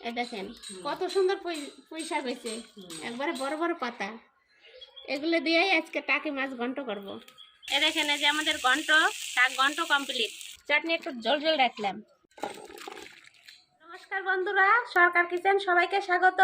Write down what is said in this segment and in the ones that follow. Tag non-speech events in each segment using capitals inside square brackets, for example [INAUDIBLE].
এ দেখেন কত সুন্দর পুঁই হয়েছে। একবারে বড় বড় পাতা। এগুলো দিয়েই আজকে টাকি মাছ ঘন্ট করব। এ দেখেন এই যে আমাদের ঘন্ট শাক ঘন্ট কমপ্লিট চাটনি একটু জল জল রাখলাম। নমস্কার বন্ধুরা সরকার কিচেন সবাইকে স্বাগত।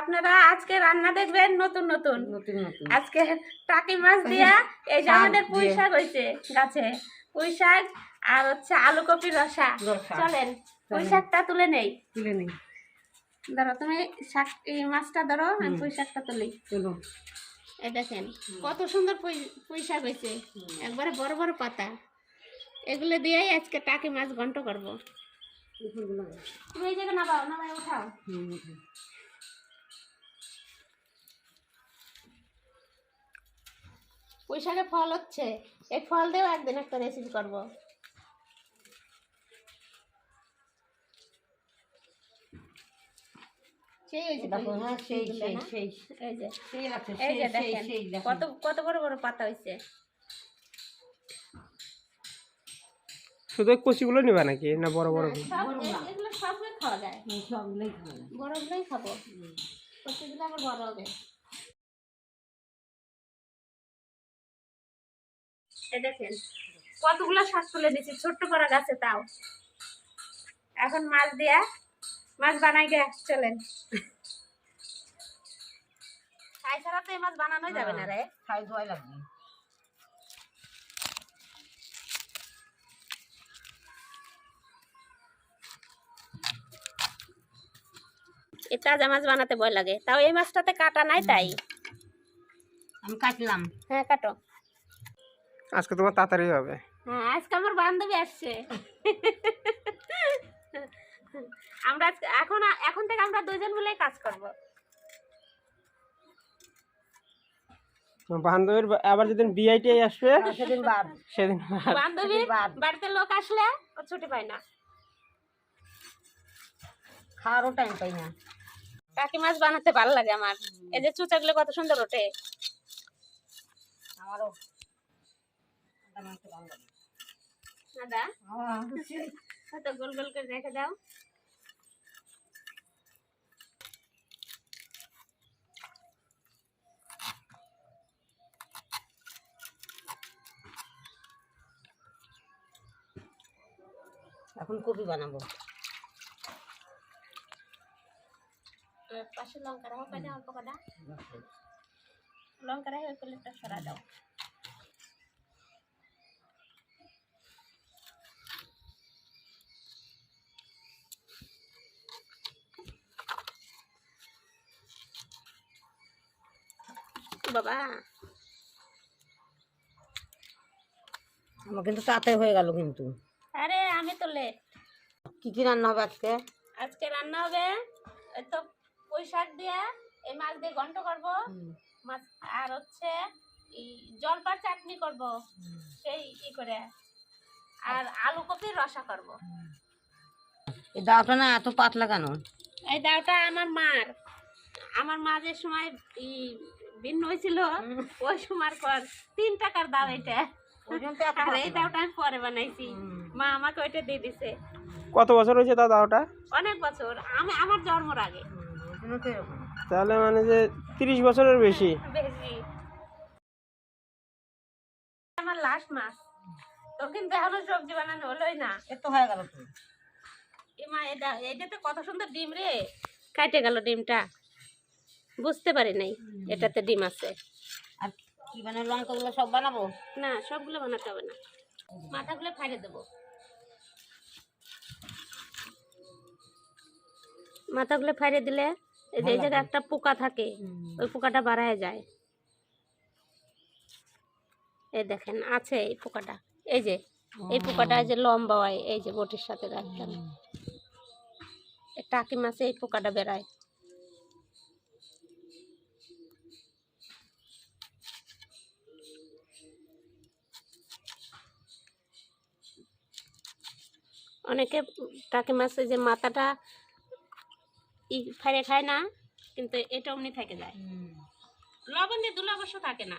আপনারা আজকে রান্না দেখবেন নতুন নতুন। নতুন নতুন। আজকে টাকি মাছ দিয়া এই যে আমাদের পুঁই। শাক হয়েছে গাছে। পুঁই শাক আর হচ্ছে আলু কপি রসা। রসা। চলেন পুঁই শাকটা তুলে নেই। তুলে নেই। ধরো তুমি শাক এই মাছটা ধরো আমি পুঁই শাকটা তুলি এই দেখেন কত সুন্দর পুঁই পুঁই শাক হয়েছে একবারে বড় বড় পাতা। এগুলো দিয়েই আজকে টাকি মাছ ঘন্ট করব। তুমি এই জায়গায় নামাও নামাই উঠাও। পুঁই শাকে ফল হচ্ছে। এই ফল দিয়েও একদিন একটা রেসিপি করব সেই হয়েছে দেখো পুঁই- হ্যাঁ সেই পুঁইগুলো সেই না? সেই এই যে সেই লাগছে এই সেই যে সেই দেখেন সেই দেখো কত কত বড় বড় পাতা হয়েছে শুধু কচিগুলো নিবা নাকি না বড় বড় এগুলো সবই খাওয়া যায়। সবগুলোই খাওয়া যায়। বড়গুলোই খাব। কচিগুলো আবার বড় হবে। দেখেন কতগুলো শাক তুলে দিচ্ছি ছোট্ট করা গাছে তাও। এখন মাছ দিয়া মাছ বানাই গে চলেন। ছাই ছাড়া তো এই মাছ বানানোই যাবে না রে? খাই ধোয়াই লাগবে। এই তাজা মাছ বানাতে ভয় লাগে। তাও এই মাছটাতে কাটা নাই তাই? আমি কাটলাম। হ্যাঁ কাটো। আজকে তোমার তাড়াতাড়ি হবে। হ্যাঁ আজকে আমার বান্ধবী আসছে। আমরা আজকে- এখন এখন থেকে আমরা দুজন মিলে কাজ করব। বান্ধবীর আবার যেদিন বিআইটিআই আসবে সেদিন বাদ। সেদিন বাদ। বাড়িতে লোক আসলে ছুটি পায় না। খাওয়ারও টাইম পাই না। টাকি মাছ বানাতে ভালো লাগে আমার। এই যে চুচাগুলো কত সুন্দর ওঠে। আমারও। বানাতে ভালো লাগে। দাদা গোল গোল করে রেখে দাও। এখন কপি বানাবো। পাশে লঙ্কা রাখো কয়টা অল্প কটা লঙ্কা রাখো করলে সরা দাও। বাবা। আমার কিন্তু তাতে হয়ে গেল কিন্তু। আমি তো লেট কি কি রান্না হবে আজকে? আজকে রান্না হবে এই তো পুঁই শাক দিয়ে এই মাছ দিয়ে ঘন্ট করব। মাছ আর হচ্ছে জলপার চাটনি করব সেই ই করে। আর আলু কপির রসা করব। এই দাওটা না এত পাতলা কেন? এই দাওটা আমার মার। আমার মা যে সময় ভিন্ন হয়েছিল ওই সময় পর তিন টাকার দাও এটা। আর এই দাওটা আমি পরে বানাইছি। মা আমাকে ওইটা দিয়ে দিছে। কত বছর হয়েছে দাদা ওটা? অনেক বছর। আমি আমার জন্মর আগে। তো। তাহলে মানে যে তিরিশ বছরের বেশি। বেশি। আমার লাস্ট মাস। তোর কিন্তু এখনও সবজি বানানো হলোই না। এ তো হয়ে গেল তো। মা এটা এটাতে কত সুন্দর ডিম রে। কাটে গেল ডিমটা। বুঝতে পারি নাই এটাতে ডিম আছে। আর কি মানে লঙ্কাগুলো সব বানাবো? না সবগুলো বানাতে হবে না। মাথাগুলো ফাইড়ে দেবো। মাথাগুলো ফাইড়ে দিলে এই যে জায়গায় একটা পোকা থাকে ওই পোকাটা বাড়ায় যায়। এই দেখেন আছে এই পোকাটা। এই যে এই পোকাটা যে লম্বা হয় এই যে বটির সাথে রাখতাম টাকি মাছে এই পোকাটা বেড়ায়। অনেকে টাকি মাছের যে মাথাটা ই ফাইরে খায় না কিন্তু এটা অমনি থেকে যায়। লবণ দিয়ে দুলে অবশ্য থাকে না।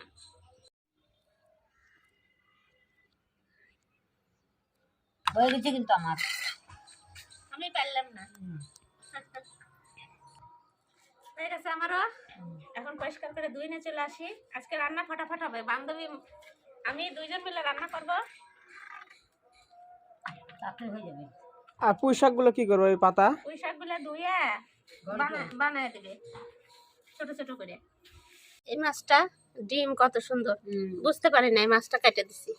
হয়ে গেছে কিন্তু আমার। আমি পারলাম না। হয়ে গেছে আমারও। এখন পরিষ্কার করে ধুই নিয়ে চলে আসি। আজকে রান্না ফটাফট হবে। বান্ধবী আমি দুইজন মিলে রান্না করব। হয়ে যাবে। আর পুঁই শাকগুলো কি করব? এই পাতা? পুঁই শাকগুলো ধুয়ে বানায় দেবে। ছোট ছোট করে। এই মাছটা ডিম কত সুন্দর। বুঝতে পারি না এই মাছটা কেটে দিছি।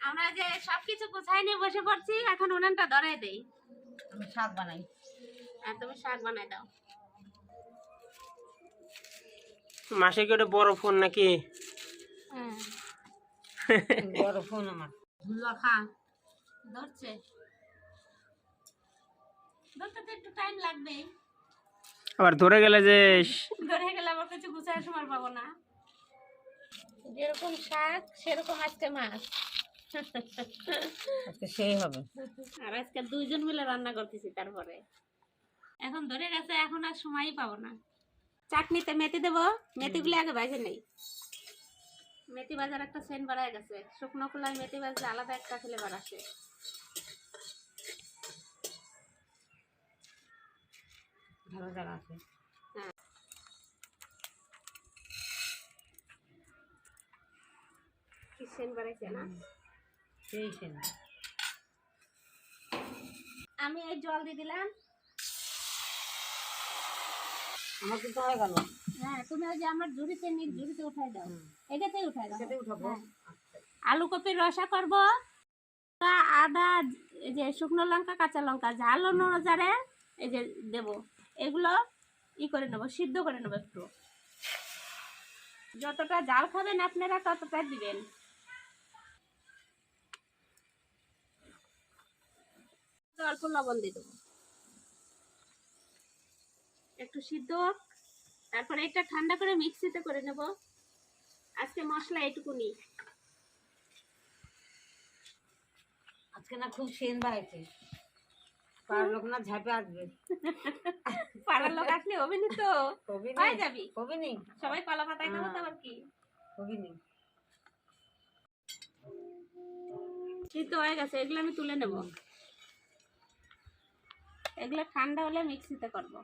আমরা যে সবকিছু গুছাই নিয়ে বসে পড়ছি এখন উনানটা ধরাই দেই। আমি শাক বানাই। আর তুমি শাক বানাই দাও। মাসে কি ওটা বড় ফোন নাকি? হ্যাঁ। বড় ফোন আমার। ধুলো খা। ধরছে। ধরতে একটু টাইম লাগবে। আবার ধরে গেলে যে ধরে গেলে আবার কিছু গুছায় সময় পাবো না। যেরকম শাক সেরকম আজকে মাছ। আজকে সেই হবে। আর আজকে দুইজন মিলে রান্না করতেছি তারপরে। এখন ধরে গেছে এখন আর সময়ই পাবো না। চাটনিতে মেথি দেবো মেথিগুলো আগে বাজে নেই। মেথি বাজার একটা সেন্ট বাড়ায় গেছে। শুকনো খোলায় মেথি বাজলে আলাদা একটা ফ্লেভার আসে। ভালো জায়গা আছে। কি সেন্ট বাড়াইছে না? সেই সেই আমি এই জল দিয়ে দিলাম। আমার কিন্তু হয়ে গেল। হ্যাঁ তুমি ওই যে আমার ঝুড়িতে নিয়ে ঝুড়িতে উঠাই দাও। এটাতেই উঠাই দাও। সেটাই উঠাবো। হ্যাঁ। আলু কপির রসা করব। আদা এই যে শুকনো লঙ্কা কাঁচা লঙ্কা ঝাল অনুযারে এই যে দেব। এগুলো ই করে নেব, সিদ্ধ করে নেব একটু। যতটা জাল খাবেন আপনারা ততটা দিবেন। অল্প লবণ দিয়ে দেবো। একটু সিদ্ধ তারপরে এটা ঠান্ডা করে মিক্সিতে করে নেব। আজকে মশলা এটুকুনি। আজকে না খুব সেন বাড়াইছে পাড়ার লোক না ঝাঁপে আসবে। পাড়ার লোক আসলে হবে তো পাই যাবি। কবি সবাই কলা পাতায় খাব তো আবার কি? কবি সিদ্ধ হয়ে গেছে এগুলো আমি তুলে নেব। এগুলো ঠান্ডা হলে মিক্সিতে করব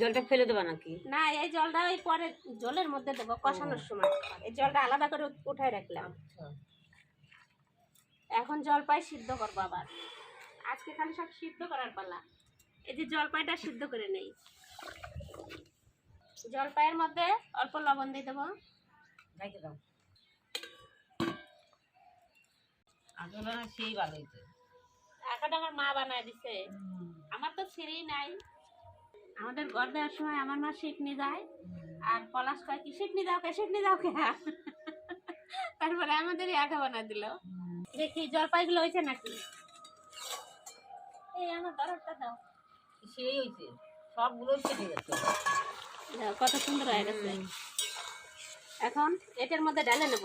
জলটা ফেলে দেবো নাকি? না এই জলটা ওই পরে জলের মধ্যে দেবো কষানোর সময়। এই জলটা আলাদা করে উঠায় রাখলাম। আচ্ছা। এখন জলপাই সিদ্ধ করব আবার। আজকে খালি সব সিদ্ধ করার পালা। এই যে জলপাইটা সিদ্ধ করে নেই। জলপাইয়ের মধ্যে অল্প লবণ দিয়ে দেবো। সেই ভালো আমার মা বানায় দিছে। আমার তো ছেড়েই নাই। আমাদের ঘর দেওয়ার সময় আমার মা শিখনি যায়। আর পলাশ কয় কি শিখনি দাও কে শিখনি দাও কে? তারপরে আমাদেরই আঁকা বানা দিল। দেখি জলপাইগুলো হয়েছে নাকি? এই আমার দরদটা দাও। সেই হয়েছে সবগুলো কেটে গেছে। কত সুন্দর হয়ে গেছে। এখন এটার মধ্যে ডালে নেব।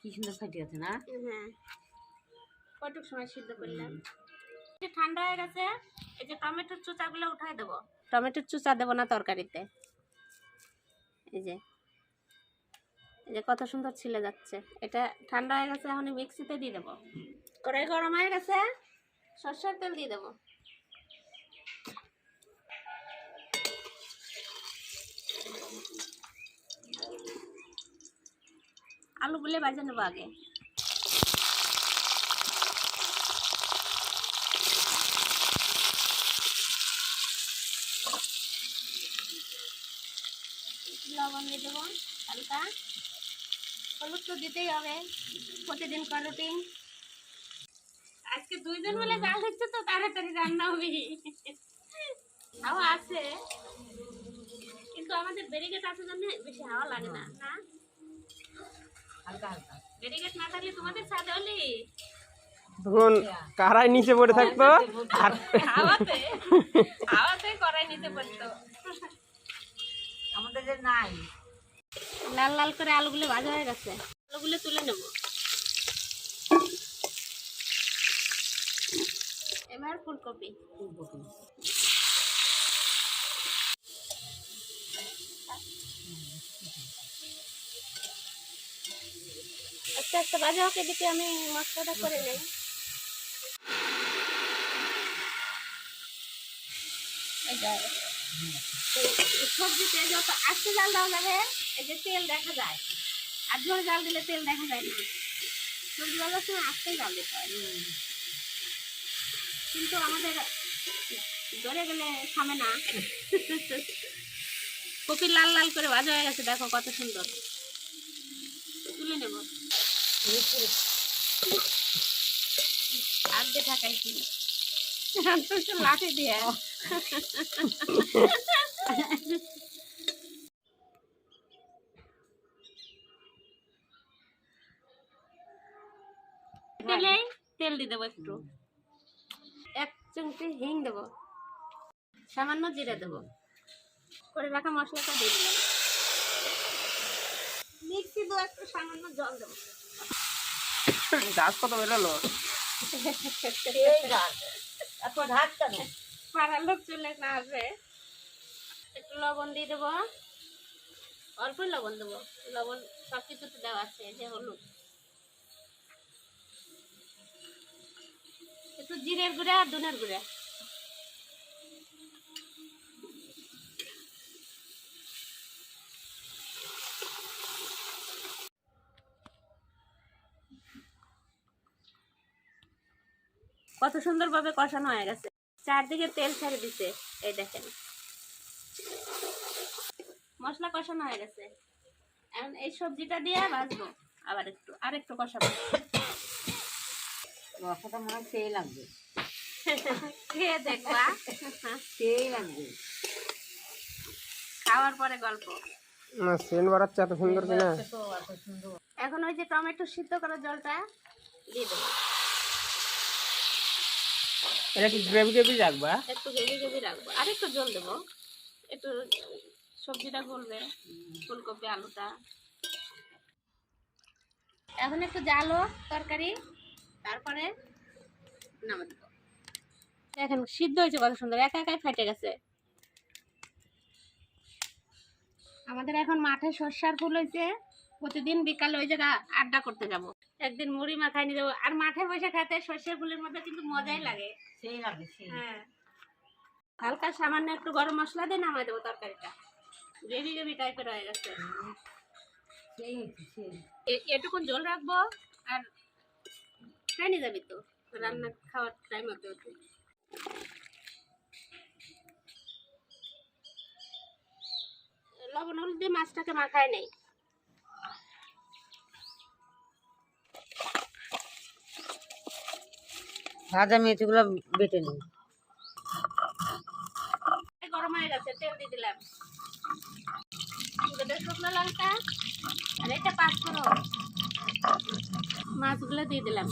কি সুন্দর ফাটি আছে না? হ্যাঁ। কটুক সময় সিদ্ধ করলাম? ঠান্ডা হয়ে গেছে এই যে টমেটোর চোচাগুলো উঠাই দেবো। টমেটোর চোচা দেবো না তরকারিতে? এই যে এই যে কত সুন্দর ছিলে যাচ্ছে। এটা ঠান্ডা হয়ে গেছে, এখন মিক্সিতে দিয়ে দেবো। কড়াই গরম হয়ে গেছে, সর্ষের তেল দিয়ে দেবো। আলুগুলো বাজে নেব আগে লবণ দিয়ে দেবো হালকা হলুদ তো দিতেই হবে প্রতিদিন করুটি আজকে দুইজন মিলে জাল হচ্ছে তো তাড়াতাড়ি রান্না হবে। হাওয়া আছে। কিন্তু আমাদের ব্যারিকেড আছে জন্য বেশি হাওয়া লাগে না না? হালকা হালকা। ব্যারিকেড না থাকলে তোমাদের ছাদে হলি? তখন কারাই নিচে পড়ে থাকতো আর হাওয়াতে? হাওয়াতে করাই নিতে পারতো আমাদের যে নাই লাল লাল করে আলুগুলো ভাজা হয়ে গেছে। আলুগুলো তুলে নেব। এবার ফুলকপি। আস্তে আস্তে বাজে হোক, এদিকে আমি মশলাটা করে নেই। সবজিতে যত আস্তে জাল দেওয়া যাবে, এই যে তেল দেখা যায়। আর জাল দিলে তেল দেখা যায় না। সবজি সময় আস্তে জাল দিতে হয়। কিন্তু আমাদের ধরে গেলে থামে না। কপি লাল লাল করে ভাজা হয়ে গেছে, দেখো কত সুন্দর। তুলে নেব। আর থাকাই কি লাঠি দিয়ে তেলে তেল দিয়ে দেবো একটু। এক চিমটি হিং দেবো সামান্য জিরে দেবো করে রাখা মশলাটা দিয়ে দিলাম মিক্সি দেবো একটু সামান্য জল দেবো। গাছ কত বেরোলো? গাছ। এত হাত কেন পাড়ার লোক চলে না আসবে। একটু লবণ দিয়ে দেবো। অল্পই লবণ দেবো। লবণ সব কিছুতে দেওয়া আছে যে হলুদ। একটু জিরের গুঁড়া আর দুনের গুঁড়া। কত সুন্দরভাবে কষানো হয়ে গেছে। চারদিকে তেল ছেড়ে দিছে। এই দেখেন। মশলা কষানো হয়ে গেছে। এখন এই সবজিটা দিয়ে ভাজবো। আবার একটু আর একটু কষাবো। রসাটা মনে হয় সেই লাগবে। [LAUGHS] খেয়ে দেখবা সেই লাগবে। খাওয়ার পরে গল্প। না সেন্ট বাড়াচ্ছে এত সুন্দর কিনা? এত এত সুন্দর এখন ওই যে টমেটো সিদ্ধ করা জলটা দিয়ে দেবো। এটা কি গ্রেভি গ্রেভি রাখবা? একটু গ্রেভি গ্রেভি রাখব। আর একটু জল দেবো। একটু সবজিটা গলবে, ফুলকপি, আলুটা। এখন একটু জালো তরকারি, তারপরে নামা এখন সিদ্ধ হয়েছে কত সুন্দর। একা একাই ফেটে গেছে। আমাদের এখন মাঠে সর্ষার ফুল হয়েছে। প্রতিদিন বিকালে ওই জায়গা আড্ডা করতে যাব। একদিন মুড়ি মাখাই নিয়ে যাব আর মাঠে বসে খেতে সর্ষের ফুলের মধ্যে কিন্তু মজাই লাগে। সেই লাগে হ্যাঁ। হালকা সামান্য একটু গরম মশলা দিয়ে নামাই দেবো তরকারিটা। গ্রেভি গ্রেভি টাইপের হয়ে গেছে। এটুকুন জল রাখব আর খাই নিয়ে যাবি তো। রান্না খাওয়ার টাইম হতে হতে। লবণ হলুদ দিয়ে মাছটাকে মাখায় নেই। ভাজা মেথিগুলো বেটে নিই। গরম হয়ে গেছে তেল দিয়ে দিলাম। শুকনো লঙ্কা আর এটা পাঁচ করো মাছগুলো দিয়ে দিলাম।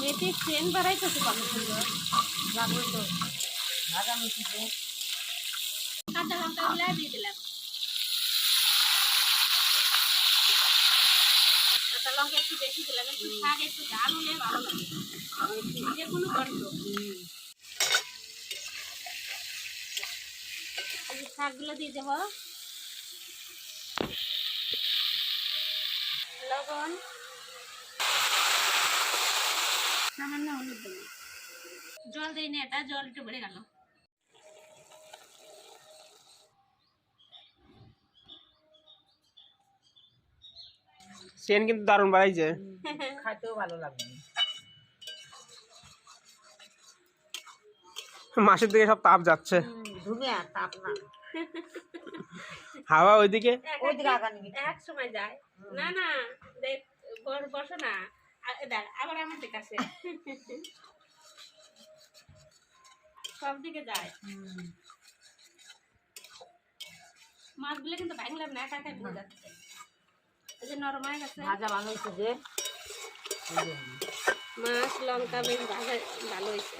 মেথি ট্রেন বাড়াইতেছে কত সুন্দর তো ভাজা মেথি কাঁচা লঙ্কাগুলো দিয়ে দিলাম। কাঁচা লঙ্কা একটু বেশি দিলাম, একটু শাক একটু ঝাল হলে ভালো লাগে। যে কোনো গন্ধ। শাকগুলো দিয়ে দেবো লবণ। সামান্য হলুদ দেবো। জল দিই না এটা, জল একটু বেড়ে গেল। সেন্ট কিন্তু দারুণ বাড়াইছে খাইতেও ভালো লাগবে। মাসের দিকে সব তাপ যাচ্ছে। ধুমিয়া তাপ না। হাওয়া ওইদিকে? এক সময় যায়। না না দেখ বস- বসো না। আবার আমার দিকে আসে। সব দিকে যায়। মাছগুলো কিন্তু ভাঙলাম না একা একাই যাচ্ছে। এই যে নরম হয়ে গেছে ভাজা ভালো হয়েছে যে? মাছ লঙ্কা বেশ ভাজা ভালো হয়েছে।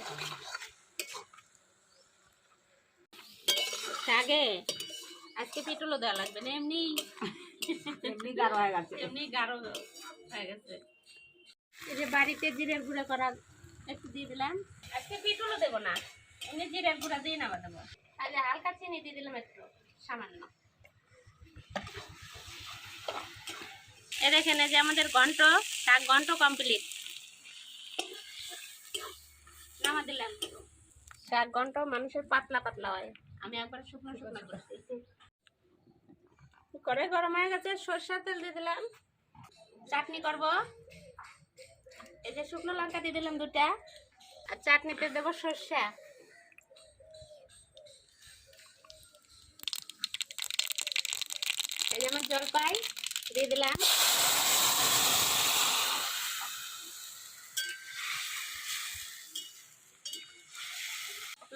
আজকে পেট্রোলও দেওয়া লাগবে না এমনি এমনি গাঢ় হয়ে গেছে। এমনি গাঢ় হয়ে গেছে। এই যে বাড়িতে জিরের গুঁড়া করা একটু দিয়ে দিলাম। আজকে পেট্রোলও দেবো না এমনি জিরের গুঁড়া দিয়ে নামা দেবো যে হালকা চিনি দিয়ে দিলাম একটু সামান্য। এ দেখেন এই যে আমাদের ঘন্ট শাক ঘন্ট কমপ্লিট নামা দিলাম। শাক ঘন্ট মানুষের পাতলা পাতলা হয়। আমি একবার শুকনো শুকনো করছি। করে গরম হয়ে গেছে সরষের তেল দিয়ে দিলাম। চাটনি করব। এই যে শুকনো লঙ্কা দিয়ে দিলাম দুটা। আর চাটনিতে দেবো সর্ষে। এই যে আমার জলপাই। দিয়ে দিলাম।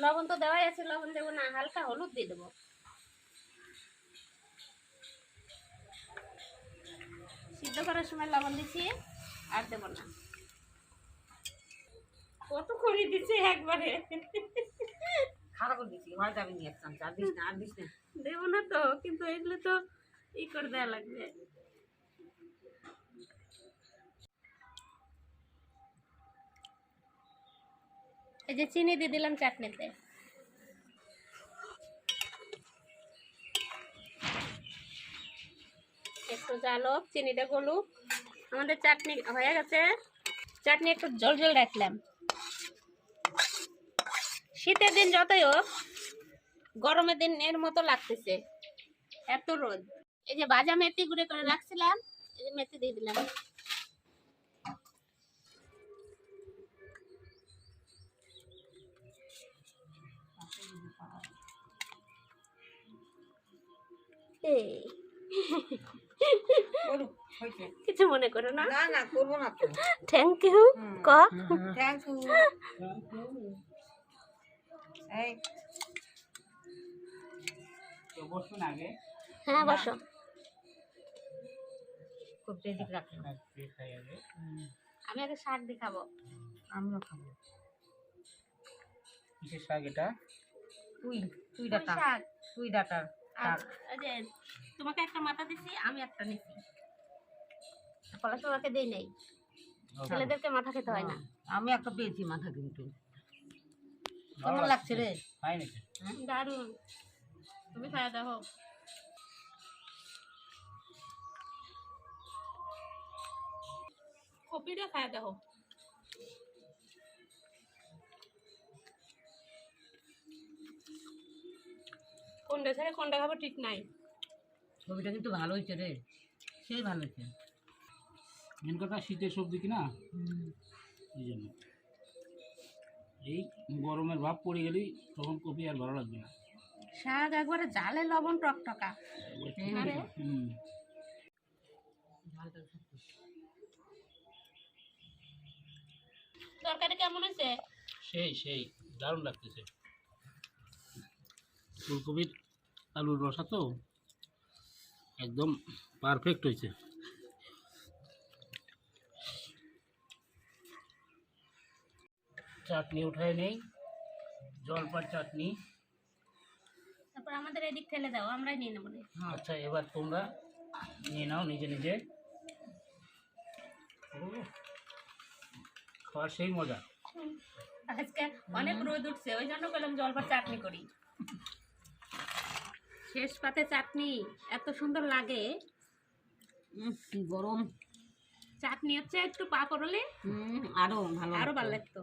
লবণ তো দেওয়াই আছে লবণ দেবো না হালকা হলুদ দিয়ে দেবো। সিদ্ধ করার সময় লবণ দিচ্ছি আর দেবো না। কত করে দিচ্ছে একবারে? খারাপ করে দিচ্ছি হয় যাবি নি এক চামচ আর দিস না আর দিস না। দেবো না তো কিন্তু এগুলো তো ই করে দেওয়া লাগবে। এই যে চিনি দিয়ে দিলাম চাটনিতে। একটু জালক চিনিটা গলুক। আমাদের চাটনি হয়ে গেছে। চাটনি একটু জল জল রাখলাম। শীতের দিন যতই হোক, গরমের দিন এর মতো লাগতেছে। এত রোদ। এই যে বাজা মেথি গুঁড়ে করে রাখছিলাম, এই যে মেথি দিয়ে দিলাম। এই, কিছু মনে করো না। না না করব না থ্যাংক ইউ ক? থ্যাংক ইউ এই। বসুন আগে হ্যাঁ বসো। খুব খাই আগে আমি আগে শাক দেখাবো। আমরা খাব। কিসের শাক এটা? তুই তুই ডাটা। শাক। তুই ডাটার আর যে তোমাকে একটা মাথা দিছি আমি একটা নিছি। পড়াশোনাকে দেই নাই। ছেলেদেরকে মাথা খেতে হয় না। আমি একটা পেয়েছি মাথা কিন্তু। কেমন লাগছে রে? নাকি তুমি খাওয়া দেখো কপিটা খাওয়া দেখো কোনটা ছেড়ে কোনটা খাব ঠিক নাই। ছবিটা কিন্তু ভালো হয়েছে রে সেই ভালো হয়েছে। মেন কথা শীতের সবজি কিনা? এই জন্য। এই গরমের ভাব পড়ে গেলেই তখন কপি আর ভালো লাগবে না। শাক একবারে জালে লবণ টকটকা। আরে। হুম। তরকারি কেমন হয়েছে? সেই সেই দারুণ লাগতেছে। ফুলকপির আলুর রসা তো একদম পারফেক্ট হয়েছে। চাটনি উঠায় নেই জলপার চাটনি। তারপর আমাদের এদিক ঠেলে দাও আমরাই নিয়ে নেব। আচ্ছা এবার তোমরা নিয়ে নাও নিজে নিজে। খাওয়ার সেই মজা। আজকে অনেক রোদ উঠছে ওই জন্য বললাম জলপার চাটনি করি। শেষ পাতে চাটনি এত সুন্দর লাগে। গরম। চাটনি হচ্ছে একটু পা করলে হুম আরও ভালো আরও ভালো লাগতো।